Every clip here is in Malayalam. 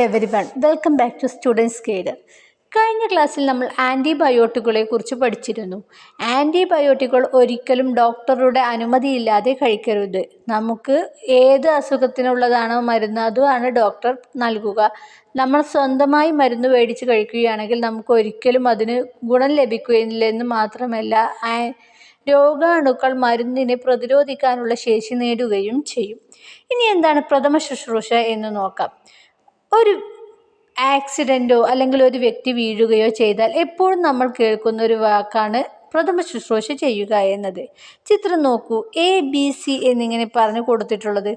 Everyone welcome back to students guide കഴിഞ്ഞ ക്ലാസ്സിൽ നമ്മൾ ആന്റിബയോട്ടിക്കുകളെ കുറിച്ച് പഠിച്ചിരുന്നു. ആന്റിബയോട്ടിക്കുകൾ ഒരിക്കലും ഡോക്ടറുടെ അനുമതിയില്ലാതെ കഴിക്കരുത്. നമുക്ക് ഏത് അസുഖത്തിനുള്ളതാണോ മരുന്ന് അതുമാണ് ഡോക്ടർ നൽകുക. നമ്മൾ സ്വന്തമായി മരുന്ന് മേടിച്ച് കഴിക്കുകയാണെങ്കിൽ നമുക്ക് ഒരിക്കലും അതിന് ഗുണം ലഭിക്കുകയില്ലെന്ന് മാത്രമല്ല രോഗാണുക്കൾ മരുന്നിനെ പ്രതിരോധിക്കാനുള്ള ശേഷി നേടുകയും ചെയ്യും. ഇനി എന്താണ് പ്രഥമ ശുശ്രൂഷ എന്ന് നോക്കാം. ഒരു ആക്സിഡന്റോ അല്ലെങ്കിൽ ഒരു വ്യക്തി വീഴുകയോ ചെയ്താൽ എപ്പോഴും നമ്മൾ കേൾക്കുന്ന ഒരു വാക്കാണ് പ്രഥമ ശുശ്രൂഷ ചെയ്യുക എന്നത്. ചിത്രം നോക്കൂ. എ ബി സി എന്നിങ്ങനെ പറഞ്ഞു കൊടുത്തിട്ടുള്ളത്.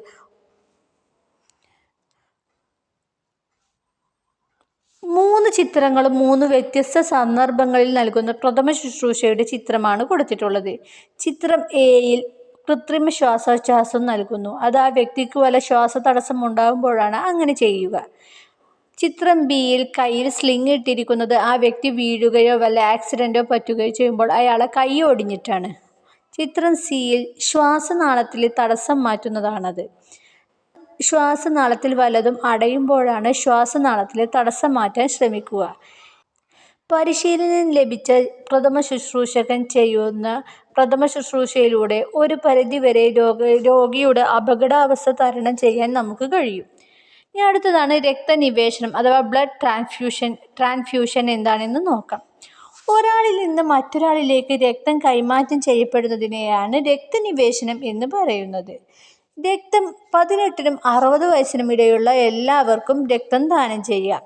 മൂന്ന് ചിത്രങ്ങളും മൂന്ന് വ്യത്യസ്ത സന്ദർഭങ്ങളിൽ നൽകുന്ന പ്രഥമ ശുശ്രൂഷയുടെ ചിത്രമാണ് കൊടുത്തിട്ടുള്ളത്. ചിത്രം എയിൽ കൃത്രിമ ശ്വാസോച്ഛ്വാസം നൽകുന്നു. അത് ആ വ്യക്തിക്ക് വല്ല ശ്വാസതടസ്സം ഉണ്ടാകുമ്പോഴാണ് അങ്ങനെ ചെയ്യുക. ചിത്രം ബിയിൽ കയ്യിൽ സ്ലിംഗ് ഇട്ടിരിക്കുന്നത് ആ വ്യക്തി വീഴുകയോ വല്ല ആക്സിഡന്റോ പറ്റുകയോ ചെയ്യുമ്പോൾ അയാളെ കൈ ഒടിഞ്ഞിട്ടാണ്. ചിത്രം സിയിൽ ശ്വാസനാളത്തിൽ തടസ്സം മാറ്റുന്നതാണത്. ശ്വാസനാളത്തിൽ വലതും അടയുമ്പോഴാണ് ശ്വാസനാളത്തിൽ തടസ്സം മാറ്റാൻ ശ്രമിക്കുക. പരിശീലനം ലഭിച്ച പ്രഥമ ശുശ്രൂഷകൻ ചെയ്യുന്ന പ്രഥമ ശുശ്രൂഷയിലൂടെ ഒരു പരിധിവരെ രോഗ രോഗിയുടെ അപകടാവസ്ഥ തരണം ചെയ്യാൻ നമുക്ക് കഴിയും. ഇനി അടുത്തതാണ് രക്തനിവേശനം അഥവാ ബ്ലഡ് ട്രാൻസ്ഫ്യൂഷൻ ട്രാൻസ്ഫ്യൂഷൻ എന്താണെന്ന് നോക്കാം. ഒരാളിൽ നിന്ന് മറ്റൊരാളിലേക്ക് രക്തം കൈമാറ്റം ചെയ്യപ്പെടുന്നതിനെയാണ് രക്തനിവേശനം എന്ന് പറയുന്നത്. രക്തം പതിനെട്ടിനും അറുപത് വയസ്സിനും ഇടയുള്ള എല്ലാവർക്കും രക്തം ദാനം ചെയ്യാം.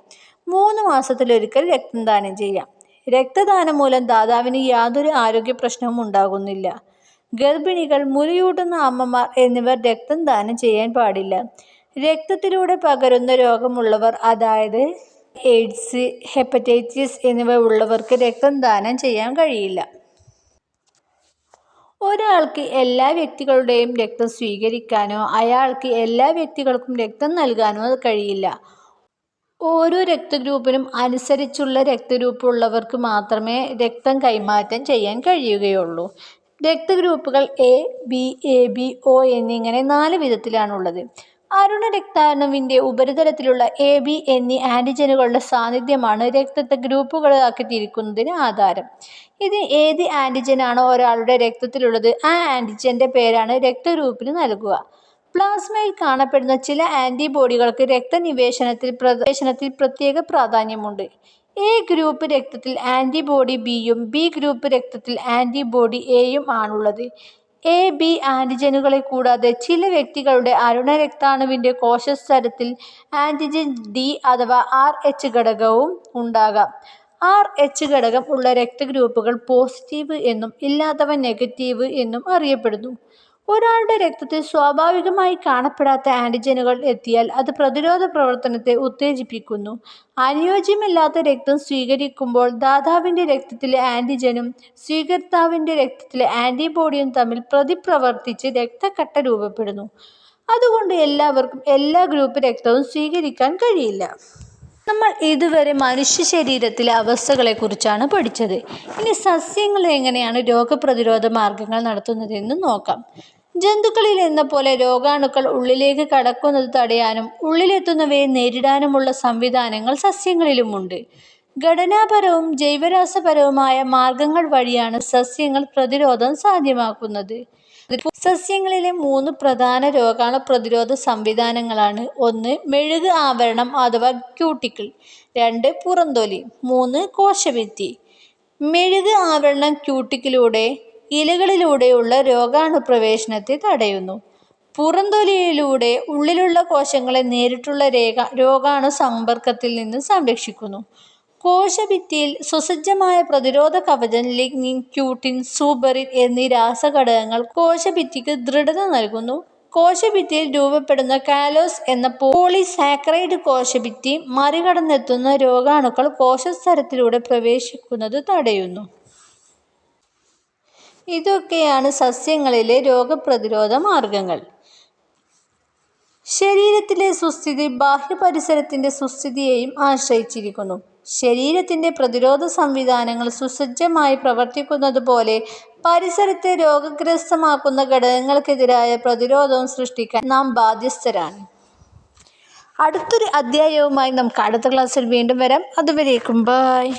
മൂന്ന് മാസത്തിലൊരിക്കൽ രക്തദാനം ചെയ്യാം. രക്തദാനം മൂലം ദാതാവിന് യാതൊരു ആരോഗ്യ പ്രശ്നവും ഉണ്ടാകുന്നില്ല. ഗർഭിണികൾ മുലയൂട്ടുന്ന അമ്മമാർ എന്നിവർ രക്തം ദാനം ചെയ്യാൻ പാടില്ല. രക്തത്തിലൂടെ പകരുന്ന രോഗമുള്ളവർ അതായത് എയ്ഡ്സ് ഹെപ്പറ്റൈറ്റിസ് എന്നിവ ഉള്ളവർക്ക് രക്തം ദാനം ചെയ്യാൻ കഴിയില്ല. ഒരാൾക്ക് എല്ലാ വ്യക്തികളുടെയും രക്തം സ്വീകരിക്കാനോ അയാൾക്ക് എല്ലാ വ്യക്തികൾക്കും രക്തം നൽകാനോ കഴിയില്ല. ഓരോ രക്തഗ്രൂപ്പിനും അനുസരിച്ചുള്ള രക്തഗ്രൂപ്പ് ഉള്ളവർക്ക് മാത്രമേ രക്തം കൈമാറ്റം ചെയ്യാൻ കഴിയുകയുള്ളൂ. രക്തഗ്രൂപ്പുകൾ A B A B O എന്നിങ്ങനെ നാല് വിധത്തിലാണുള്ളത്. അരുണ രക്താണുവിന്റെ ഉപരിതലത്തിലുള്ള എ ബി എന്നീ ആന്റിജനുകളുടെ സാന്നിധ്യമാണ് രക്തത്തെ ഗ്രൂപ്പുകളാക്കി തിരിക്കുന്നതിന് ആധാരം. ഇത് ഏത് ആന്റിജനാണോ ഒരാളുടെ രക്തത്തിലുള്ളത് ആ ആന്റിജന്റെ പേരാണ് രക്തഗ്രൂപ്പിന് നൽകുക. പ്ലാസ്മയിൽ കാണപ്പെടുന്ന ചില ആന്റിബോഡികൾക്ക് രക്തനിവേശനത്തിൽ പ്രവേശനത്തിൽ പ്രത്യേക പ്രാധാന്യമുണ്ട്. എ ഗ്രൂപ്പ് രക്തത്തിൽ ആന്റിബോഡി ബിയും ബി ഗ്രൂപ്പ് രക്തത്തിൽ ആന്റിബോഡി എയും ആണുള്ളത്. എ ബി ആന്റിജനുകളെ കൂടാതെ ചില വ്യക്തികളുടെ അരുണ രക്താണുവിന്റെ കോശസ്തരത്തിൽ ആന്റിജൻ ഡി അഥവാ ആർ എച്ച് ഘടകവും ഉണ്ടാകാം. ആർ എച്ച് ഘടകം ഉള്ള രക്തഗ്രൂപ്പുകൾ പോസിറ്റീവ് എന്നും ഇല്ലാത്തവ നെഗറ്റീവ് എന്നും അറിയപ്പെടുന്നു. ഒരാളുടെ രക്തത്തിൽ സ്വാഭാവികമായി കാണപ്പെടാത്ത ആന്റിജനുകൾ എത്തിയാൽ അത് പ്രതിരോധ പ്രവർത്തനത്തെ ഉത്തേജിപ്പിക്കുന്നു. അനുയോജ്യമല്ലാത്ത രക്തം സ്വീകരിക്കുമ്പോൾ ദാതാവിന്റെ രക്തത്തിലെ ആന്റിജനും സ്വീകർത്താവിന്റെ രക്തത്തിലെ ആന്റിബോഡിയും തമ്മിൽ പ്രതിപ്രവർത്തിച്ച് രക്തക്കട്ട രൂപപ്പെടുന്നു. അതുകൊണ്ട് എല്ലാവർക്കും എല്ലാ ഗ്രൂപ്പ് രക്തവും സ്വീകരിക്കാൻ കഴിയില്ല. നമ്മൾ ഇതുവരെ മനുഷ്യ ശരീരത്തിലെ അവസ്ഥകളെക്കുറിച്ചാണ് പഠിച്ചത്. ഇനി സസ്യങ്ങൾ എങ്ങനെയാണ് രോഗപ്രതിരോധ മാർഗങ്ങൾ നടത്തുന്നതെന്ന് നോക്കാം. ജന്തുക്കളിൽ എന്ന പോലെ രോഗാണുക്കൾ ഉള്ളിലേക്ക് കടക്കുന്നത് തടയാനും ഉള്ളിലെത്തുന്നവയെ നേരിടാനുമുള്ള സംവിധാനങ്ങൾ സസ്യങ്ങളിലുമുണ്ട്. ഘടനാപരവും ജൈവരാസപരവുമായ മാർഗങ്ങൾ വഴിയാണ് സസ്യങ്ങൾ പ്രതിരോധം സാധ്യമാക്കുന്നത്. സസ്യങ്ങളിലെ മൂന്ന് പ്രധാന രോഗാണു പ്രതിരോധ സംവിധാനങ്ങളാണ്. ഒന്ന് മെഴുക് ആവരണം അഥവാ ക്യൂട്ടിക്കിൾ. രണ്ട് പുറന്തൊലി മൂന്ന് കോശഭിത്തി മെഴുക് ആവരണം ക്യൂട്ടിക്കിലൂടെ ഇലകളിലൂടെയുള്ള രോഗാണുപ്രവേശനത്തെ തടയുന്നു. പുറന്തൊലിയിലൂടെ ഉള്ളിലുള്ള കോശങ്ങളെ നേരിട്ടുള്ള രേഖ രോഗാണു സമ്പർക്കത്തിൽ നിന്ന് സംരക്ഷിക്കുന്നു. കോശഭിത്തിയിൽ സുസജ്ജമായ പ്രതിരോധ കവചം ലിഗ്നിൻ ക്യൂട്ടിൻ സൂബറിൻ എന്നീ രാസഘടകങ്ങൾ കോശഭിത്തിക്ക് ദൃഢത നൽകുന്നു. കോശഭിത്തിയിൽ രൂപപ്പെടുന്ന കാലോസ് എന്ന പോളിസാക്കറൈഡ് കോശഭിത്തി മറികടന്നെത്തുന്ന രോഗാണുക്കൾ കോശസ്തരത്തിലൂടെ പ്രവേശിക്കുന്നത് തടയുന്നു. ഇതൊക്കെയാണ് സസ്യങ്ങളിലെ രോഗപ്രതിരോധ മാർഗങ്ങൾ. ശരീരത്തിലെ സുസ്ഥിതി ബാഹ്യപരിസരത്തിന്റെ സുസ്ഥിതിയെയും ആശ്രയിച്ചിരിക്കുന്നു. ശരീരത്തിന്റെ പ്രതിരോധ സംവിധാനങ്ങൾ സുസജ്ജമായി പ്രവർത്തിക്കുന്നതുപോലെ പരിസരത്തെ രോഗഗ്രസ്തമാക്കുന്ന ഘടകങ്ങൾക്കെതിരായ പ്രതിരോധവും സൃഷ്ടിക്കാൻ നാം ബാധ്യസ്ഥരാണ്. അടുത്തൊരു അധ്യായവുമായി നമുക്ക് അടുത്ത ക്ലാസ്സിൽ വീണ്ടും വരാം. അതുവരേക്കും ബായ്